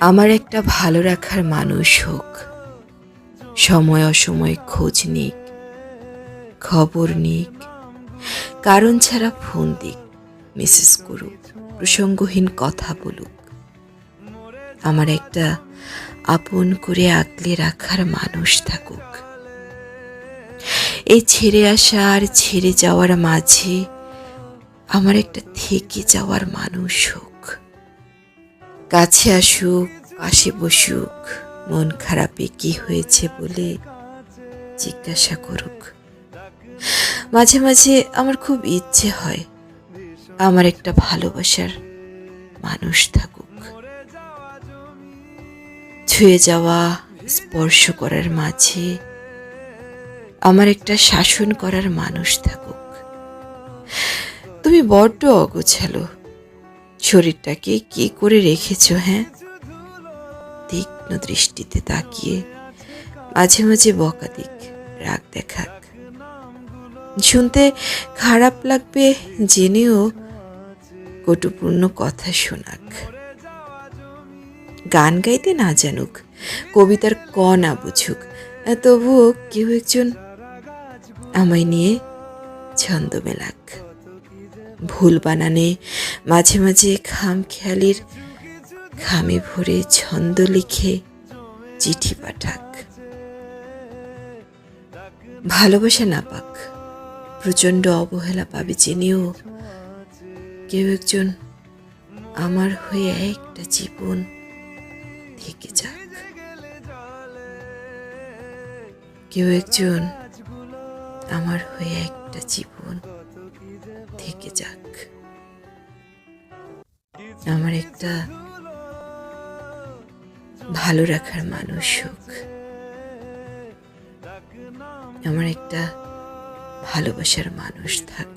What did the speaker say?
আমার একটা ভালো রাখার মানুষ হোক। সময় অসময় খোঁজ নিক, খবর নিক, কারণ ছাড়া ফোন দিক মেসেজ করুক, প্রসঙ্গহীন কথা বলুক। আমার একটা আপন করে আগলে রাখার মানুষ থাকুক। এই ছেড়ে আসা আর ছেড়ে যাওয়ার মাঝে আমার একটা থেকে যাওয়ার মানুষ হোক। কাছে আসুক, পাশে বসুক, মন খারাপে কি হয়েছে বলে জিজ্ঞাসা করুক। মাঝে মাঝে আমার খুব ইচ্ছে হয় আমার একটা ভালোবাসার মানুষ থাকুক। ছুঁয়ে যাওয়া, স্পর্শ করার মাঝে আমার একটা শাসন করার মানুষ থাকুক। তুমি বড্ড অগোছালো শরীরটাকে কি করে রেখেছ হ্যাঁ? তীক্ষ্ণ দৃষ্টিতে তাকিয়ে মাঝে মাঝে বকা দিক, রাগ দেখাক। শুনতে খারাপ লাগবে জেনেও কটুপূর্ণ কথা শোনাক। গান গাইতে না জানুক, কবিতার ক না বুঝুক, তবুও কেউ একজন আমায় নিয়ে ছন্দ মেলাক। ভুল বানানে। মাঝে মাঝে খাম খেয়ালির খামে ভরে ছন্দ লিখে চিঠি পাঠাক। ভালোবাসা না পাক। প্রচণ্ড অবহেলা পাবে জেনেও কেউ একজন আমার হয়ে একটা জীবন থেকে যাক। কেউ একজন আমার হয়ে একটা জীবন থেকে যাক। আমার একটা ভালো রাখার মানুষ হোক। আমার একটা ভালোবাসার মানুষ থাক